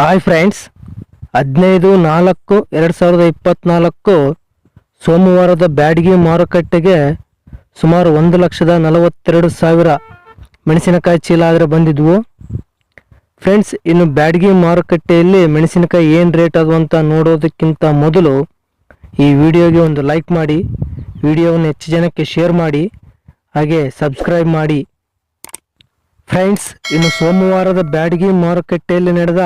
Hi friends ಹದಿನೈದು ನಾಲ್ಕು, ಎರಡು ಸಾವಿರದ ಇಪ್ಪತ್ತ್ನಾಲ್ಕು ಸೋಮವಾರದ ಬ್ಯಾಡಗಿ ಮಾರುಕಟ್ಟೆಗೆ ಸುಮಾರು ಒಂದು ಲಕ್ಷದ ನಲವತ್ತೆರಡು ಸಾವಿರ ಮೆಣಸಿನಕಾಯಿ ಚೀಲ ಆದರೆ ಬಂದಿದ್ವು. ಫ್ರೆಂಡ್ಸ್ ಇನ್ನು ಬ್ಯಾಡಗಿ ಮಾರುಕಟ್ಟೆಯಲ್ಲಿ ಮೆಣಸಿನಕಾಯಿ ಏನು ರೇಟ್ ಅದು ಅಂತ ನೋಡೋದಕ್ಕಿಂತ ಮೊದಲು ಈ ವಿಡಿಯೋಗೆ ಒಂದು ಲೈಕ್ ಮಾಡಿ, ವಿಡಿಯೋವನ್ನು ಹೆಚ್ಚು ಜನಕ್ಕೆ ಶೇರ್ ಮಾಡಿ, ಹಾಗೆ ಸಬ್ಸ್ಕ್ರೈಬ್ ಮಾಡಿ. ಫ್ರೆಂಡ್ಸ್ ಇನ್ನು ಸೋಮವಾರದ ಬ್ಯಾಡಗಿ ಮಾರುಕಟ್ಟೆಯಲ್ಲಿ ನಡೆದ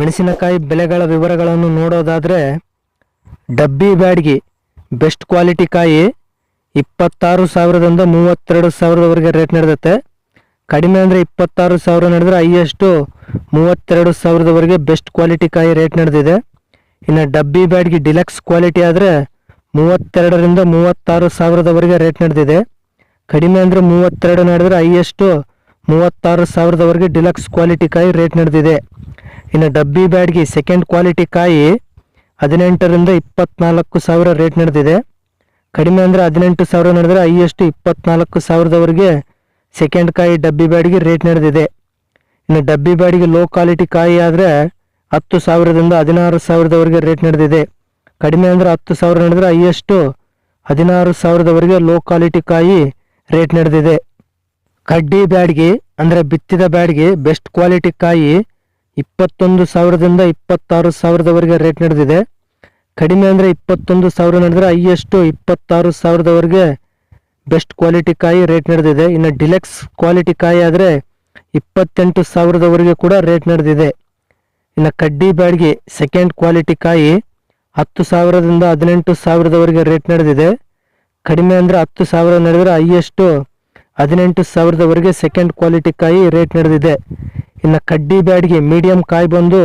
ಮೆಣಸಿನಕಾಯಿ ಬೆಲೆಗಳ ವಿವರಗಳನ್ನು ನೋಡೋದಾದರೆ, ಡಬ್ಬಿ ಬ್ಯಾಡ್ಗಿ, ಬೆಸ್ಟ್ ಕ್ವಾಲಿಟಿ ಕಾಯಿ ಇಪ್ಪತ್ತಾರು ಸಾವಿರದಿಂದ ಮೂವತ್ತೆರಡು ಸಾವಿರದವರೆಗೆ ರೇಟ್ ನಡೆದತ್ತೆ ಕಡಿಮೆ ಅಂದರೆ ಇಪ್ಪತ್ತಾರು ಸಾವಿರ ನಡೆದ್ರೆ ಹೈಯೆಸ್ಟು ಮೂವತ್ತೆರಡು ಸಾವಿರದವರೆಗೆ ಬೆಸ್ಟ್ ಕ್ವಾಲಿಟಿ ಕಾಯಿ ರೇಟ್ ನಡೆದಿದೆ. ಇನ್ನು ಡಬ್ಬಿ ಬ್ಯಾಡ್ಗಿ ಡಿಲಕ್ಸ್ ಕ್ವಾಲಿಟಿ ಆದರೆ ಮೂವತ್ತೆರಡರಿಂದ ಮೂವತ್ತಾರು ಸಾವಿರದವರೆಗೆ ರೇಟ್ ನಡೆದಿದೆ. ಕಡಿಮೆ ಅಂದರೆ ಮೂವತ್ತೆರಡು ನಡೆದರೆ ಹೈಯೆಸ್ಟು ಮೂವತ್ತಾರು ಸಾವಿರದವರೆಗೆ ಡಿಲಕ್ಸ್ ಕ್ವಾಲಿಟಿ ಕಾಯಿ ರೇಟ್ ನಡೆದಿದೆ. ಇನ್ನು ಡಬ್ಬಿ ಬ್ಯಾಡ್ಗಿ ಸೆಕೆಂಡ್ ಕ್ವಾಲಿಟಿ ಕಾಯಿ ಹದಿನೆಂಟರಿಂದ ಇಪ್ಪತ್ನಾಲ್ಕು ಸಾವಿರ ರೇಟ್ ನಡೆದಿದೆ. ಕಡಿಮೆ ಅಂದರೆ ಹದಿನೆಂಟು ಸಾವಿರ ನಡೆದ್ರೆ ಹೈಯೆಸ್ಟ್ ಇಪ್ಪತ್ನಾಲ್ಕು ಸಾವಿರದವರೆಗೆ ಸೆಕೆಂಡ್ ಕಾಯಿ ಡಬ್ಬಿ ಬ್ಯಾಡ್ಗೆ ರೇಟ್ ನಡೆದಿದೆ. ಇನ್ನು ಡಬ್ಬಿ ಬ್ಯಾಡ್ಗೆ ಲೋ ಕ್ವಾಲಿಟಿ ಕಾಯಿ ಆದರೆ ಹತ್ತು ಸಾವಿರದಿಂದ ಹದಿನಾರು ಸಾವಿರದವರೆಗೆ ರೇಟ್ ನಡೆದಿದೆ. ಕಡಿಮೆ ಅಂದರೆ ಹತ್ತು ಸಾವಿರ ನಡೆದ್ರೆ ಹೈಯೆಸ್ಟು ಹದಿನಾರು ಸಾವಿರದವರೆಗೆ ಲೋ ಕ್ವಾಲಿಟಿ ಕಾಯಿ ರೇಟ್ ನಡೆದಿದೆ. ಕಡ್ಡಿ ಬ್ಯಾಡ್ಗೆ ಅಂದರೆ ಬಿತ್ತಿದ ಬ್ಯಾಡ್ಗೆ ಬೆಸ್ಟ್ ಕ್ವಾಲಿಟಿ ಕಾಯಿ ಇಪ್ಪತ್ತೊಂದು ಸಾವಿರದಿಂದ ಇಪ್ಪತ್ತಾರು ಸಾವಿರದವರೆಗೆ ರೇಟ್ ನಡೆದಿದೆ. ಕಡಿಮೆ ಅಂದರೆ ಇಪ್ಪತ್ತೊಂದು ಸಾವಿರ ನಡೆದರೆ ಹೈಯೆಸ್ಟು ಇಪ್ಪತ್ತಾರು ಸಾವಿರದವರೆಗೆ ಬೆಸ್ಟ್ ಕ್ವಾಲಿಟಿ ಕಾಯಿ ರೇಟ್ ನಡೆದಿದೆ. ಇನ್ನು ಡಿಲೆಕ್ಸ್ ಕ್ವಾಲಿಟಿ ಕಾಯಿ ಆದರೆ ಇಪ್ಪತ್ತೆಂಟು ಸಾವಿರದವರೆಗೆ ಕೂಡ ರೇಟ್ ನಡೆದಿದೆ. ಇನ್ನು ಕಡ್ಡಿ ಬ್ಯಾಡ್ಗಿ ಸೆಕೆಂಡ್ ಕ್ವಾಲಿಟಿ ಕಾಯಿ ಹತ್ತು ಸಾವಿರದಿಂದ ಹದಿನೆಂಟು ಸಾವಿರದವರೆಗೆ ರೇಟ್ ನಡೆದಿದೆ. ಕಡಿಮೆ ಅಂದರೆ ಹತ್ತು ಸಾವಿರ ನಡೆದರೆ ಹೈಯೆಸ್ಟು ಹದಿನೆಂಟು ಸಾವಿರದವರೆಗೆ ಸೆಕೆಂಡ್ ಕ್ವಾಲಿಟಿ ಕಾಯಿ ರೇಟ್ ನಡೆದಿದೆ. ಇನ್ನು ಕಡ್ಡಿ ಬ್ಯಾಡ್ಗೆ ಮೀಡಿಯಂ ಕಾಯಿ ಬಂದು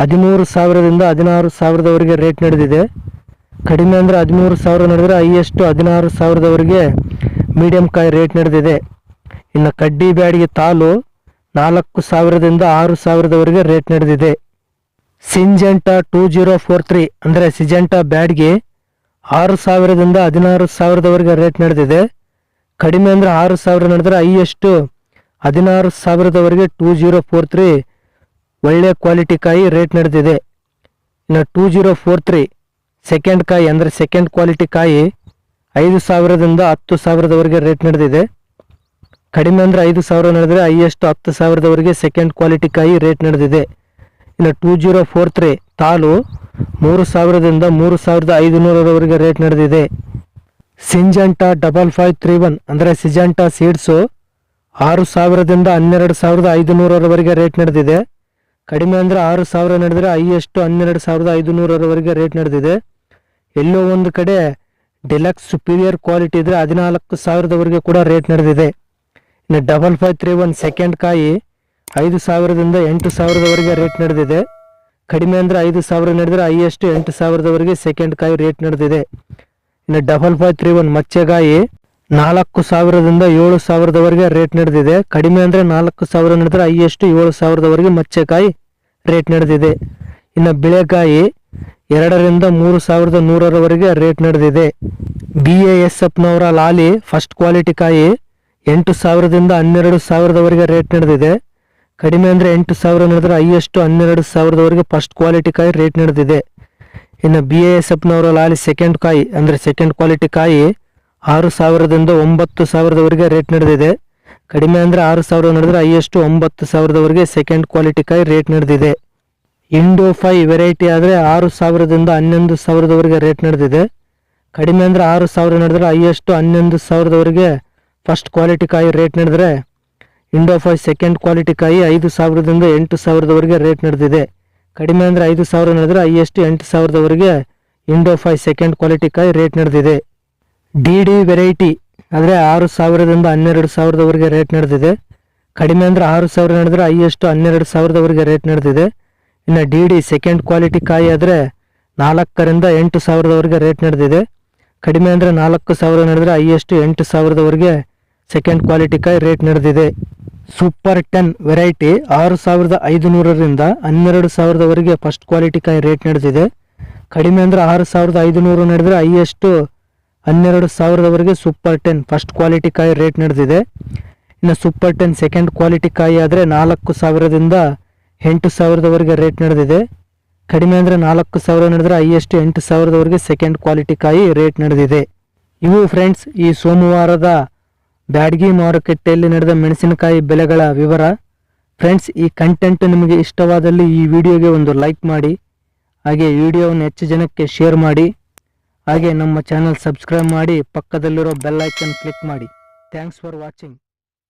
ಹದಿಮೂರು ಸಾವಿರದಿಂದ ಹದಿನಾರು ಸಾವಿರದವರೆಗೆ ರೇಟ್ ನಡೆದಿದೆ. ಕಡಿಮೆ ಅಂದರೆ ಹದಿಮೂರು ಸಾವಿರ ನಡೆದರೆ ಹೈಯೆಸ್ಟು ಹದಿನಾರು ಸಾವಿರದವರೆಗೆ ಮೀಡಿಯಂ ಕಾಯಿ ರೇಟ್ ನಡೆದಿದೆ. ಇನ್ನು ಕಡ್ಡಿ ಬ್ಯಾಡ್ಗೆ ತಾಲು ನಾಲ್ಕು ಸಾವಿರದಿಂದ ಆರು ಸಾವಿರದವರೆಗೆ ರೇಟ್ ನಡೆದಿದೆ. Syngenta two zero four three ಅಂದರೆ ಸಿಜೆಂಟಾ ಬ್ಯಾಡ್ಗೆ ಆರು ಸಾವಿರದಿಂದ ಹದಿನಾರು ಸಾವಿರದವರೆಗೆ ರೇಟ್ ನಡೆದಿದೆ. ಕಡಿಮೆ ಅಂದರೆ ಆರು ಸಾವಿರ ನಡೆದರೆ ಹೈಯೆಸ್ಟು ಹದಿನಾರು ಸಾವಿರದವರೆಗೆ ಟೂ ಜೀರೋ ಫೋರ್ ತ್ರೀ ಒಳ್ಳೆ ಕ್ವಾಲಿಟಿ ಕಾಯಿ ರೇಟ್ ನಡೆದಿದೆ. ಇನ್ನು two zero four three second ಕಾಯಿ ಅಂದರೆ ಸೆಕೆಂಡ್ ಕ್ವಾಲಿಟಿ ಕಾಯಿ ಐದು ಸಾವಿರದಿಂದ ಹತ್ತು ಸಾವಿರದವರೆಗೆ ರೇಟ್ ನಡೆದಿದೆ. ಕಡಿಮೆ ಅಂದರೆ ಐದು ಸಾವಿರ ನಡೆದರೆ ಹೈಯೆಸ್ಟ್ ಹತ್ತು ಸಾವಿರದವರೆಗೆ ಸೆಕೆಂಡ್ ಕ್ವಾಲಿಟಿ ಕಾಯಿ ರೇಟ್ ನಡೆದಿದೆ. ಇನ್ನು ಟೂ ಜೀರೋ ಫೋರ್ ತ್ರೀ ತಾಲು ಮೂರು ಸಾವಿರದಿಂದ ಮೂರು ಸಾವಿರದ ಐದುನೂರರವರೆಗೆ ರೇಟ್ ನಡೆದಿದೆ. Syngenta double five three one ಅಂದರೆ ಸಿಜಂಟಾ ಸೀಡ್ಸು ಆರು ಸಾವಿರದಿಂದ ಹನ್ನೆರಡು ಸಾವಿರದ ಐದುನೂರವರೆಗೆ ರೇಟ್ ನಡೆದಿದೆ. ಕಡಿಮೆ ಅಂದರೆ ಆರು ಸಾವಿರ ನಡೆದರೆ ಹೈಯೆಸ್ಟ್ ಹನ್ನೆರಡು ಸಾವಿರದ ಐದುನೂರರವರೆಗೆ ರೇಟ್ ನಡೆದಿದೆ. ಎಲ್ಲೋ ಒಂದು ಕಡೆ ಡಿಲಕ್ಸ್ ಸುಪೀರಿಯರ್ ಕ್ವಾಲಿಟಿ ಇದ್ದರೆ ಹದಿನಾಲ್ಕು ಸಾವಿರದವರೆಗೆ ಕೂಡ ರೇಟ್ ನಡೆದಿದೆ. ಇನ್ನು double five three one second ಕಾಯಿ ಐದು ಸಾವಿರದಿಂದ ಎಂಟು ಸಾವಿರದವರೆಗೆ ರೇಟ್ ನಡೆದಿದೆ. ಕಡಿಮೆ ಅಂದರೆ ಐದು ಸಾವಿರ ನಡೆದರೆ ಹೈಯೆಸ್ಟ್ ಎಂಟು ಸಾವಿರದವರೆಗೆ ಸೆಕೆಂಡ್ ಕಾಯಿ ರೇಟ್ ನಡೆದಿದೆ. ಇನ್ನು ಡಬಲ್ ಫೈವ್ ತ್ರೀ ಒನ್ ಮಚ್ಚೆಗಾಯಿ ನಾಲ್ಕು ಸಾವಿರದಿಂದ ಏಳು ಸಾವಿರದವರೆಗೆ ರೇಟ್ ನಡೆದಿದೆ. ಕಡಿಮೆ ಅಂದರೆ ನಾಲ್ಕು ಸಾವಿರ ನಡೆದರೆ ಹೈಯೆಸ್ಟ್ ಏಳು ಸಾವಿರದವರೆಗೆ ಮಚ್ಚೆಕಾಯಿ ರೇಟ್ ನಡೆದಿದೆ. ಇನ್ನು ಬಿಳೆಕಾಯಿ ಎರಡರಿಂದ ಮೂರು ಸಾವಿರದ ನೂರರವರೆಗೆ ರೇಟ್ ನಡೆದಿದೆ. ಬಿ ಎ ಎಸ್ ಎಫ್ನವರ ಲಾಲಿ ಫಸ್ಟ್ ಕ್ವಾಲಿಟಿ ಕಾಯಿ ಎಂಟು ಸಾವಿರದಿಂದ ಹನ್ನೆರಡು ಸಾವಿರದವರೆಗೆ ರೇಟ್ ನಡೆದಿದೆ. ಕಡಿಮೆ ಅಂದರೆ ಎಂಟು ಸಾವಿರ ನಡೆದರೆ ಹೈಯೆಸ್ಟ್ ಹನ್ನೆರಡು ಸಾವಿರದವರೆಗೆ ಫಸ್ಟ್ ಕ್ವಾಲಿಟಿ ಕಾಯಿ ರೇಟ್ ನಡೆದಿದೆ. ಇನ್ನು ಬಿ ಎ ಎಸ್ ಎಫ್ನವರ ಲಾಲಿ ಸೆಕೆಂಡ್ ಕಾಯಿ ಅಂದರೆ ಸೆಕೆಂಡ್ ಕ್ವಾಲಿಟಿ ಕಾಯಿ ಆರು ಸಾವಿರದಿಂದ ಒಂಬತ್ತು ಸಾವಿರದವರೆಗೆ ರೇಟ್ ನಡೆದಿದೆ. ಕಡಿಮೆ ಅಂದರೆ ಆರು ಸಾವಿರ ನಡೆದ್ರೆ ಹೈಯೆಸ್ಟ್ ಒಂಬತ್ತು ಸಾವಿರದವರೆಗೆ ಸೆಕೆಂಡ್ ಕ್ವಾಲಿಟಿ ಕಾಯಿ ರೇಟ್ ನಡೆದಿದೆ. ಇಂಡೋ ಫೈ ವೆರೈಟಿ ಆದರೆ ಆರು ಸಾವಿರದಿಂದ ಹನ್ನೊಂದು ಸಾವಿರದವರೆಗೆ ರೇಟ್ ನಡೆದಿದೆ. ಕಡಿಮೆ ಅಂದರೆ ಆರು ಸಾವಿರ ನಡೆದ್ರೆ ಹೈಯೆಸ್ಟ್ ಹನ್ನೊಂದು ಸಾವಿರದವರೆಗೆ ಫಸ್ಟ್ ಕ್ವಾಲಿಟಿ ಕಾಯಿ ರೇಟ್ ನಡೆದರೆ ಇಂಡೋ ಫೈ ಸೆಕೆಂಡ್ ಕ್ವಾಲಿಟಿ ಕಾಯಿ ಐದು ಸಾವಿರದಿಂದ ಎಂಟು ಸಾವಿರದವರೆಗೆ ರೇಟ್ ನಡೆದಿದೆ. ಕಡಿಮೆ ಅಂದರೆ ಐದು ಸಾವಿರ ನಡೆದರೆ ಹೈಯೆಸ್ಟ್ ಎಂಟು ಸಾವಿರದವರೆಗೆ ಇಂಡೋ ಫೈ ಸೆಕೆಂಡ್ ಕ್ವಾಲಿಟಿ ಕಾಯಿ ರೇಟ್ ನಡೆದಿದೆ. ಡಿ ಡಿ ವೆರೈಟಿ ಅಂದರೆ ಆರು ಸಾವಿರದಿಂದ ಹನ್ನೆರಡು ಸಾವಿರದವರೆಗೆ ರೇಟ್ ನಡೆದಿದೆ. ಕಡಿಮೆ ಅಂದರೆ ಆರು ಸಾವಿರ ನಡೆದ್ರೆ ಐಯಷ್ಟು ಹನ್ನೆರಡು ಸಾವಿರದವರೆಗೆ ರೇಟ್ ನಡೆದಿದೆ. ಇನ್ನು ಡಿ ಡಿ ಸೆಕೆಂಡ್ ಕ್ವಾಲಿಟಿ ಕಾಯಿ ಆದರೆ ನಾಲ್ಕರಿಂದ ಎಂಟು ಸಾವಿರದವರೆಗೆ ರೇಟ್ ನಡೆದಿದೆ. ಕಡಿಮೆ ಅಂದರೆ ನಾಲ್ಕು ಸಾವಿರ ನಡೆದ್ರೆ ಐಯಷ್ಟು ಎಂಟು ಸಾವಿರದವರೆಗೆ ಸೆಕೆಂಡ್ ಕ್ವಾಲಿಟಿ ಕಾಯಿ ರೇಟ್ ನಡೆದಿದೆ. ಸೂಪರ್ ಟೆನ್ ವೆರೈಟಿ ಆರು ಸಾವಿರದ ಐದು ನೂರರಿಂದ ಹನ್ನೆರಡು ಸಾವಿರದವರೆಗೆ ಫಸ್ಟ್ ಕ್ವಾಲಿಟಿ ಕಾಯಿ ರೇಟ್ ನಡೆದಿದೆ. ಕಡಿಮೆ ಅಂದರೆ ಆರು ಸಾವಿರದ ಐದುನೂರು ನಡೆದರೆ ಹೈಯೆಸ್ಟು ಹನ್ನೆರಡು ಸಾವಿರದವರೆಗೆ ಸೂಪರ್ ಟೆನ್ ಫಸ್ಟ್ ಕ್ವಾಲಿಟಿ ಕಾಯಿ ರೇಟ್ ನಡೆದಿದೆ. ಇನ್ನು ಸೂಪರ್ ಟೆನ್ ಸೆಕೆಂಡ್ ಕ್ವಾಲಿಟಿ ಕಾಯಿ ಆದರೆ ನಾಲ್ಕು ಸಾವಿರದಿಂದ ಎಂಟು ಸಾವಿರದವರೆಗೆ ರೇಟ್ ನಡೆದಿದೆ. ಕಡಿಮೆ ಅಂದರೆ ನಾಲ್ಕು ಸಾವಿರ ನಡೆದರೆ ಹೈಯೆಸ್ಟ್ ಎಂಟು ಸಾವಿರದವರೆಗೆ ಸೆಕೆಂಡ್ ಕ್ವಾಲಿಟಿ ಕಾಯಿ ರೇಟ್ ನಡೆದಿದೆ. ಇವು ಫ್ರೆಂಡ್ಸ್ ಈ ಸೋಮವಾರದ ಬ್ಯಾಡ್ಗಿ ಮಾರುಕಟ್ಟೆಯಲ್ಲಿ ನಡೆದ ಮೆಣಸಿನಕಾಯಿ ಬೆಲೆಗಳ ವಿವರ. ಫ್ರೆಂಡ್ಸ್ ಈ ಕಂಟೆಂಟ್ ನಿಮಗೆ ಇಷ್ಟವಾದಲ್ಲಿ ಈ ವಿಡಿಯೋಗೆ ಒಂದು ಲೈಕ್ ಮಾಡಿ. ಹಾಗೆ ವಿಡಿಯೋವನ್ನು ಹೆಚ್ಚು ಜನಕ್ಕೆ ಶೇರ್ ಮಾಡಿ. ಹಾಗೆ ನಮ್ಮ ಚಾನಲ್ ಸಬ್ಸ್ಕ್ರೈಬ್ ಮಾಡಿ ಪಕ್ಕದಲ್ಲಿರೋ ಬೆಲ್ ಐಕನ್ ಕ್ಲಿಕ್ ಮಾಡಿ. Thanks for watching